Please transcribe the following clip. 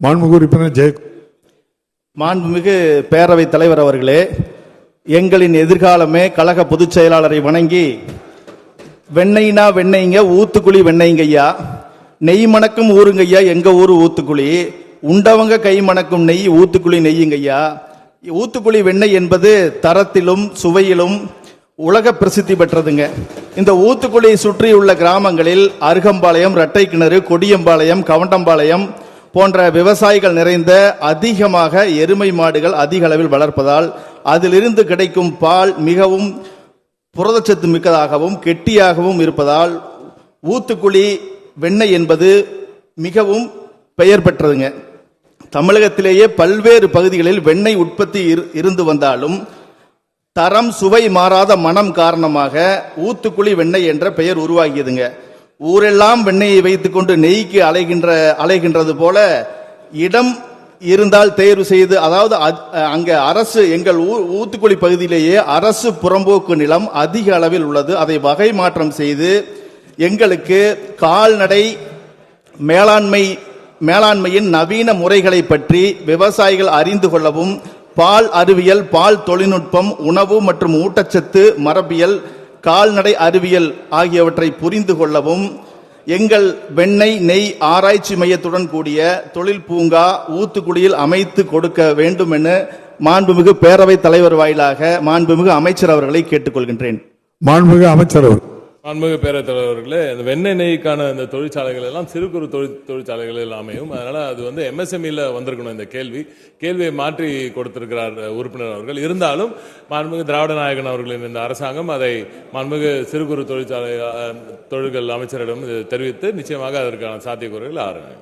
மாண்புமிகு உறுப்பினர் ஜெய மாண்புமிகு பேரவைத் தலைவர் அவர்களே எங்களின் எதிர்காலமே கழக பொதுச் செயலாளரை வணங்கி வெண்ணெய்னா வெண்ணெய்ங்க ஊத்துக்குழி வெண்ணெய்ங்க ஐயா நெய் மணக்கும் ஊருங்க ஐயா எங்க ஊரு ஊத்துக்குழி உண்டவங்க கை மணக்கும் நெய் ஊத்துக்குழி நெய்யுங்க ஐயா ஊத்துக்குழி வெண்ணெய் என்பது தரத்திலும் சுவையிலும் உலக பிரசித்தி பெற்றதுங்க. இந்த ஊத்துக்குழியை சுற்றியுள்ள கிராமங்களில் அருகம்பாளையம் இரட்டை கிணறு கொடியம்பாளையம் கவண்டம்பாளையம் போன்ற விவசாயிகள் நிறைந்த அதிகமாக எருமை மாடுகள் அதிக அளவில் வளர்ப்பதால் அதிலிருந்து கிடைக்கும் பால் மிகவும் புரதச்சத்து மிக்கதாகவும் கெட்டியாகவும் இருப்பதால் ஊத்துக்குழி வெண்ணெய் என்பது மிகவும் பெயர் பெற்றதுங்க. தமிழகத்திலேயே பல்வேறு பகுதிகளில் வெண்ணெய் உற்பத்தி இரு- இருந்து வந்தாலும் தரம் சுவை மாறாத மனம் காரணமாக ஊத்துக்குழி வெண்ணெய் என்ற பெயர் உருவாகியதுங்க. ஊரெல்லாம் வெண்ணெயை வைத்துக்கொண்டு நெய்க்கு அலைகின்ற அலைகின்றது போல இடம் இருந்தால் தேர்வு செய்து அதாவது அங்கே அங்க அரசு எங்கள் ஊ- ஊத்துக்குளி பகுதியிலேயே அரசு புறம்போக்கு நிலம் அதிக அளவில் உள்ளது. அதை வகை மாற்றம் செய்து எங்களுக்கு கால்நடை மேலாண்மை மேலாண்மையின் நவீன முறைகளை பற்றி விவசாயிகள் அறிந்து கொள்ளவும் பால் அறிவியல் பால் தொழில்நுட்பம் உணவு மற்றும் ஊட்டச்சத்து மரபியல் கால்நடை அறிவியல் ஆகியவற்றை புரிந்து கொள்ளவும் எங்கள் வெண்ணெய் நெய் ஆராய்ச்சி மையத்துடன் கூடிய தொழில் பூங்கா ஊத்துக்குடியில் அமைத்து கொடுக்க வேண்டும் என மாண்புமிகு பேரவைத் தலைவர் வாயிலாக மாண்புமிகு அமைச்சர் அவர்களை கேட்டுக்கொள்கின்றேன். மாண்புமிகு அமைச்சர் அவர்கள் மாண்புமிகு பேரவைத் தலைவர்களே இந்த வெண்ணெய் நெய்க்கான இந்த தொழிற்சாலைகள் எல்லாம் சிறு குறு தொழில் தொழிற்சாலைகள் அமையும். அதனால அது வந்து எம்எஸ்எம்இல வந்திருக்கணும் இந்த கேள்வி. கேள்வியை மாற்றி கொடுத்திருக்கிறார் உறுப்பினர் அவர்கள். இருந்தாலும் மாண்புமிகு திராவிட நாயகன் அவர்களின் இந்த அரசாங்கம் அதை மாண்புமிகு சிறு குறு தொழிற்சாலை தொழில்கள் அமைச்சரிடம் இது தெரிவித்து நிச்சயமாக அதற்கான சாத்தியக்கூறுகள் ஆறுங்க